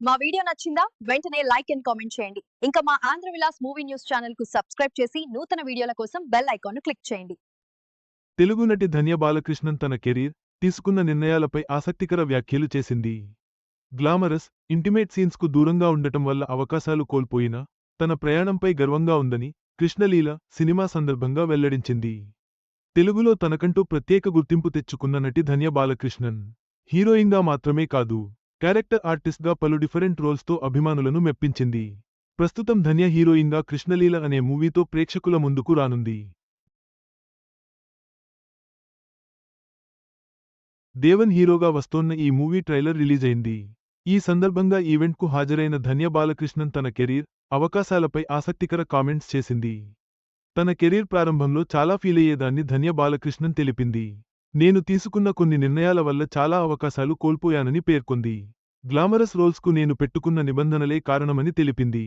మా వీడియో నచ్చిందా? వెంటనే లైక్ అండ్ కామెంట్ చేయండి. ఇంకా మా ఆంధ్ర విలాస్ మూవీ న్యూస్ ఛానల్కు సబ్స్క్రైబ్ చేసి నూతన వీడియోల కోసం బెల్ ఐకాన్ను క్లిక్ చేయండి. తెలుగు నటి ధన్య బాలకృష్ణన్ తన కెరీర్ తీసుకున్న నిర్ణయాలపై ఆసక్తికర వ్యాఖ్యలు చేసింది. గ్లామరస్ ఇంటిమేట్ సీన్స్కు దూరంగా ఉండటం వల్ల అవకాశాలు కోల్పోయినా తన ప్రయాణంపై గర్వంగా ఉందని కృష్ణలీల సినిమా సందర్భంగా వెల్లడించింది. తెలుగులో తనకంటూ ప్రత్యేక గుర్తింపు తెచ్చుకున్న నటి ధన్య బాలకృష్ణన్ హీరోయిన్గా మాత్రమే కాదు క్యారెక్టర్ ఆర్టిస్ట్గా పలు డిఫరెంట్ రోల్స్తో అభిమానులను మెప్పించింది. ప్రస్తుతం ధన్య హీరోయిన్గా కృష్ణలీల అనే మూవీతో ప్రేక్షకుల ముందుకు రానుంది. దేవన్ హీరోగా వస్తోన్న ఈ మూవీ ట్రైలర్ రిలీజ్ అయింది ఈ సందర్భంగా ఈవెంట్కు హాజరైన ధన్య బాలకృష్ణన్ తన కెరీర్ అవకాశాలపై ఆసక్తికర కామెంట్స్ చేసింది. తన కెరీర్ ప్రారంభంలో చాలా ఫీలయ్యేదాన్ని ధన్య బాలకృష్ణన్ తెలిపింది. నేను తీసుకున్న కొన్ని నిర్ణయాల వల్ల చాలా అవకాశాలు కోల్పోయానని పేర్కొంది. గ్లామరస్ రోల్స్కు నేను పెట్టుకున్న నిబంధనలే కారణమని తెలిపింది.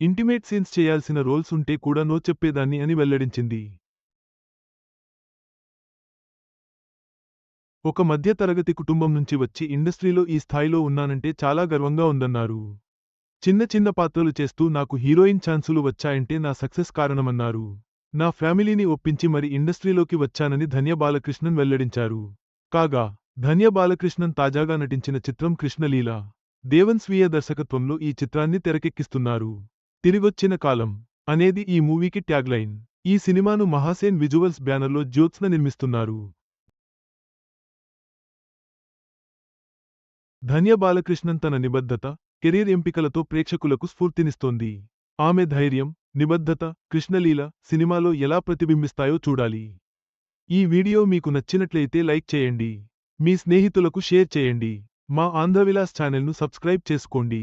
ఇంటిమేట్ సీన్స్ చేయాల్సిన రోల్స్ ఉంటే కూడా నో చెప్పేదాన్ని అని వెల్లడించింది. ఒక మధ్యతరగతి కుటుంబం నుంచి వచ్చి ఇండస్ట్రీలో ఈ స్థాయిలో ఉన్నానంటే చాలా గర్వంగా ఉందన్నారు. చిన్న చిన్న పాత్రలు చేస్తూ నాకు హీరోయిన్ ఛాన్సులు వచ్చాయంటే నా సక్సెస్ కారణమన్నారు. నా ఫ్యామిలీని ఒప్పించి మరి ఇండస్ట్రీలోకి వచ్చానని ధన్య బాలకృష్ణన్ వెల్లడించారు. కాగా ధన్య బాలకృష్ణన్ తాజాగా నటించిన చిత్రం కృష్ణలీల దేవన్ స్వీయ దర్శకత్వంలో ఈ చిత్రాన్ని తెరకెక్కిస్తున్నారు. తిరిగొచ్చిన కాలం అనేది ఈ మూవీకి ట్యాగ్లైన్. ఈ సినిమాను మహాసేన్ విజువల్స్ బ్యానర్లో జ్యోత్స్న నిర్మిస్తున్నారు. ధన్య బాలకృష్ణన్ తన నిబద్ధత కెరీర్ ఎంపికలతో ప్రేక్షకులకు స్ఫూర్తినిస్తోంది. ఆమె ధైర్యం నిబద్ధత కృష్ణలీల సినిమాలో ఎలా ప్రతిబింబిస్తాయో చూడాలి. ఈ వీడియో మీకు నచ్చినట్లయితే లైక్ చేయండి. మీ స్నేహితులకు షేర్ చేయండి. మా ఆంధ్రవిలాస్ ఛానల్ను సబ్స్క్రైబ్ చేసుకోండి.